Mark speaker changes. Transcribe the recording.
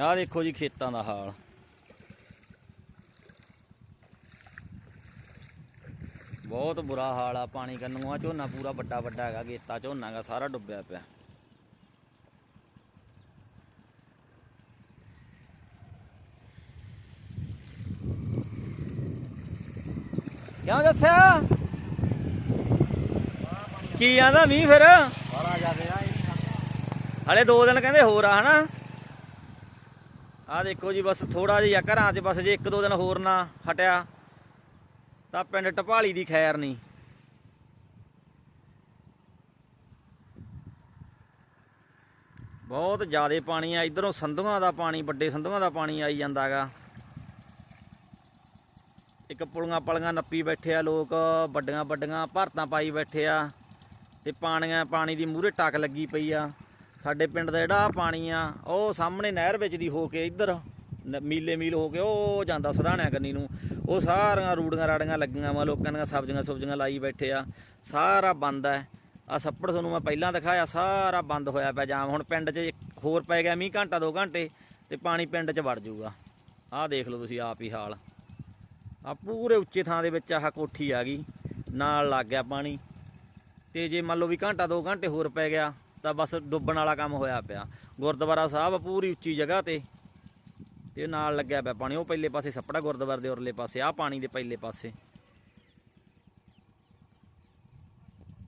Speaker 1: ਆਹ ਦੇਖੋ ਜੀ ਖੇਤਾਂ ਦਾ ਹਾਲ। ਬਹੁਤ ਬੁਰਾ ਹਾਲ ਆ ਪਾਣੀ ਕੰਨੂ ਆ ਝੋਨਾ ਪੂਰਾ ਵੱਡਾ ਵੱਡਾ ਹੈਗਾ ਗੇਤਾ ਝੋਨਾ ਗਾ ਸਾਰਾ ਡੁੱਬਿਆ ਪਿਆ। ਕਿਉਂ ਦੱਸਿਆ? ਕੀ ਆਂਦਾ ਮੀਂਹ ਫਿਰ? ਹਲੇ ਦੋ ਦਿਨ ਕਹਿੰਦੇ ਹੋਰ ਆ ਹਨਾ? ਆ ਦੇਖੋ ਜੀ ਬਸ ਥੋੜਾ ਜਿਹਾ ਘਰਾਂ 'ਚ ਬਸ ਜੇ ਇੱਕ ਦੋ ਦਿਨ ਹੋਰ ਨਾ ਹਟਿਆ, ਤਾਂ ਪਿੰਡ ਟਪਾਲੀ ਦੀ ਖੈਰ ਨਹੀਂ। ਬਹੁਤ ਜ਼ਿਆਦਾ ਪਾਣੀ ਆ, ਇਧਰੋਂ ਸੰਧੂਆਂ ਦਾ ਪਾਣੀ, ਵੱਡੇ ਸੰਧੂਆਂ ਦਾ ਪਾਣੀ ਆਈ ਜਾਂਦਾਗਾ ਇੱਕ ਪੁਲੀਆਂ ਪਲੀਆਂ ਨੱਪੀ ਬੈਠੇ ਆ ਲੋਕ, ਵੱਡੀਆਂ ਵੱਡੀਆਂ ਭਾਰਤਾਂ ਪਾਈ ਬੈਠੇ ਆ, ਤੇ ਪਾਣੀਆਂ, ਪਾਣੀ ਦੀ ਮੂਹਰੇ ਟੱਕ ਲੱਗੀ ਪਈ ਆ। ਸਾਡੇ ਪਿੰਡ ਦਾ ਜਿਹੜਾ ਪਾਣੀ ਆ, ਉਹ ਸਾਹਮਣੇ ਨਹਿਰ ਵਿੱਚ ਦੀ ਹੋ ਕੇ ਇੱਧਰ, ਨ- ਮੀਲੇ ਮੀਲ ਹੋ ਕੇ ਉਹ ਜਾਂਦਾ ਸਧਾਣਿਆ ਕੰਨੀ ਨੂੰ। ਉਹ ਸਾਰੀਆਂ ਰੂੜੀਆਂ ਰਾੜੀਆਂ ਲੱਗੀਆਂ ਵਾ, ਲੋਕਾਂ ਦੀਆਂ ਸਬਜ਼ੀਆਂ ਸੁਬਜ਼ੀਆਂ ਲਾਈ ਬੈਠੇ ਆ। ਸਾਰਾ ਬੰਦ ਹੈ ਆ ਸੱਪੜ ਤੁਹਾਨੂੰ ਮੈਂ ਪਹਿਲਾਂ ਦਿਖਾਇਆ, ਸਾਰਾ ਬੰਦ ਹੋਇਆ ਪਿਆ ਜਾਮ। ਹੁਣ ਪਿੰਡ 'ਚ ਹੋਰ ਪੈ ਗਿਆ ਮੀਂਹ ਘੰਟਾ, ਦੋ ਘੰਟੇ ਤੇ ਪਾਣੀ ਪਿੰਡ 'ਚ ਵੜ ਜਾਊਗਾ। ਆਹ ਦੇਖ ਲਓ ਤੁਸੀਂ ਆਪ ਹੀ ਹਾਲ। ਆ ਪੂਰੇ ਉੱਚੇ ਥਾਂ ਦੇ ਵਿੱਚ ਆਹ ਕੋਠੀ ਆ ਗਈ। ਨਾਲ ਲੱਗ ਗਿਆ ਪਾਣੀ। ਤੇ ਜੇ ਮੰਨ ਲਓ ਵੀ ਘੰਟਾ, ਦੋ ਘੰਟੇ ਹੋਰ ਪੈ ਗਿਆ ਤਾਂ ਬਸ ਡੁੱਬਣ ਵਾਲਾ ਕੰਮ ਹੋਇਆ ਪਿਆ। ਗੁਰਦੁਆਰਾ ਸਾਹਿਬ ਪੂਰੀ ਉੱਚੀ ਜਗ੍ਹਾ ਤੇ। ਤੇ ਨਾਲ ਲੱਗਿਆ ਪਿਆ ਪਾਣੀ, ਉਹ ਪਹਿਲੇ ਪਾਸੇ ਸੱਪੜਾ ਗੁਰਦੁਆਰੇ ਦੇ ਉਰਲੇ ਪਾਸੇ ਆ ਪਾਣੀ ਦੇ ਪਹਿਲੇ ਪਾਸੇ।